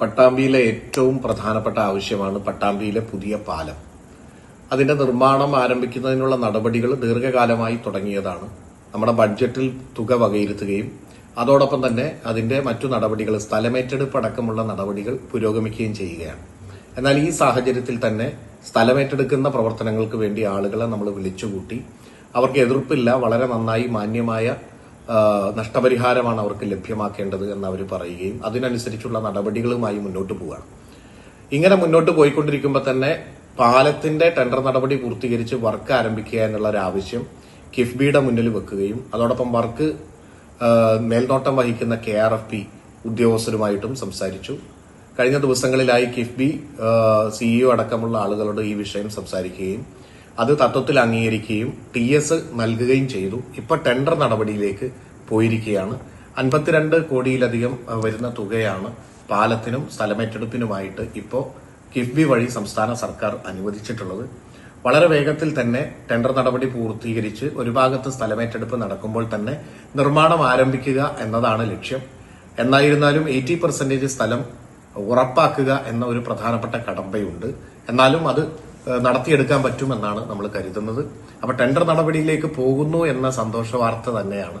പട്ടാമ്പിയിലെ ഏറ്റവും പ്രധാനപ്പെട്ട ആവശ്യമാണ് പട്ടാമ്പിയിലെ പുതിയ പാലം. അതിന്റെ നിർമ്മാണം ആരംഭിക്കുന്നതിനുള്ള നടപടികൾ ദീർഘകാലമായി തുടങ്ങിയതാണ്. നമ്മുടെ ബഡ്ജറ്റിൽ തുക വകയിരുത്തുകയും അതോടൊപ്പം തന്നെ അതിന്റെ മറ്റു നടപടികൾ സ്ഥലമേറ്റെടുപ്പ് അടക്കമുള്ള നടപടികൾ പുരോഗമിക്കുകയും ചെയ്യുകയാണ്. എന്നാൽ ഈ സാഹചര്യത്തിൽ തന്നെ സ്ഥലമേറ്റെടുക്കുന്ന പ്രവർത്തനങ്ങൾക്ക് വേണ്ടി ആളുകളെ നമ്മൾ വിളിച്ചുകൂട്ടി. അവർക്ക് എതിർപ്പില്ല വളരെ നന്നായി മാന്യമായ നഷ്ടപരിഹാരമാണ് അവർക്ക് ലഭ്യമാക്കേണ്ടത് എന്ന് അവർ പറയുകയും അതിനനുസരിച്ചുള്ള നടപടികളുമായി മുന്നോട്ട് പോവുകയാണ്. ഇങ്ങനെ മുന്നോട്ട് പോയിക്കൊണ്ടിരിക്കുമ്പോൾ തന്നെ പാലത്തിന്റെ ടെൻഡർ നടപടി പൂർത്തീകരിച്ച് വർക്ക് ആരംഭിക്കുക എന്നുള്ള ഒരു ആവശ്യം കിഫ്ബിയുടെ മുന്നിൽ വെക്കുകയും അതോടൊപ്പം വർക്ക് മേൽനോട്ടം വഹിക്കുന്ന കെ ആർ എഫ് പി ഉദ്യോഗസ്ഥരുമായിട്ടും സംസാരിച്ചു. കഴിഞ്ഞ ദിവസങ്ങളിലായി കിഫ്ബി സിഇഒ അടക്കമുള്ള ആളുകളോട് ഈ വിഷയം സംസാരിക്കുകയും അത് തത്വത്തിൽ അംഗീകരിക്കുകയും ടി എസ് നൽകുകയും ചെയ്തു. ഇപ്പൊ ടെൻഡർ നടപടിയിലേക്ക് പോയിരിക്കുകയാണ്. അൻപത്തിരണ്ട് കോടിയിലധികം വരുന്ന തുകയാണ് പാലത്തിനും സ്ഥലമേറ്റെടുപ്പിനുമായിട്ട് ഇപ്പോൾ കിഫ്ബി വഴി സംസ്ഥാന സർക്കാർ അനുവദിച്ചിട്ടുള്ളത്. വളരെ വേഗത്തിൽ തന്നെ ടെൻഡർ നടപടി പൂർത്തീകരിച്ച് ഒരു ഭാഗത്ത് സ്ഥലമേറ്റെടുപ്പ് നടക്കുമ്പോൾ തന്നെ നിർമ്മാണം ആരംഭിക്കുക എന്നതാണ് ലക്ഷ്യം. എന്നായിരുന്നാലും എയ്റ്റി പെർസെന്റേജ് സ്ഥലം ഉറപ്പാക്കുക എന്ന ഒരു പ്രധാനപ്പെട്ട കടമ്പയുണ്ട്. എന്നാലും അത് നടത്തിയെടുക്കാൻ പറ്റുമെന്നാണ് നമ്മൾ കരുതുന്നത്. അപ്പോൾ ടെൻഡർ നടപടിയിലേക്ക് പോകുന്നു എന്ന സന്തോഷ വാർത്ത തന്നെയാണ്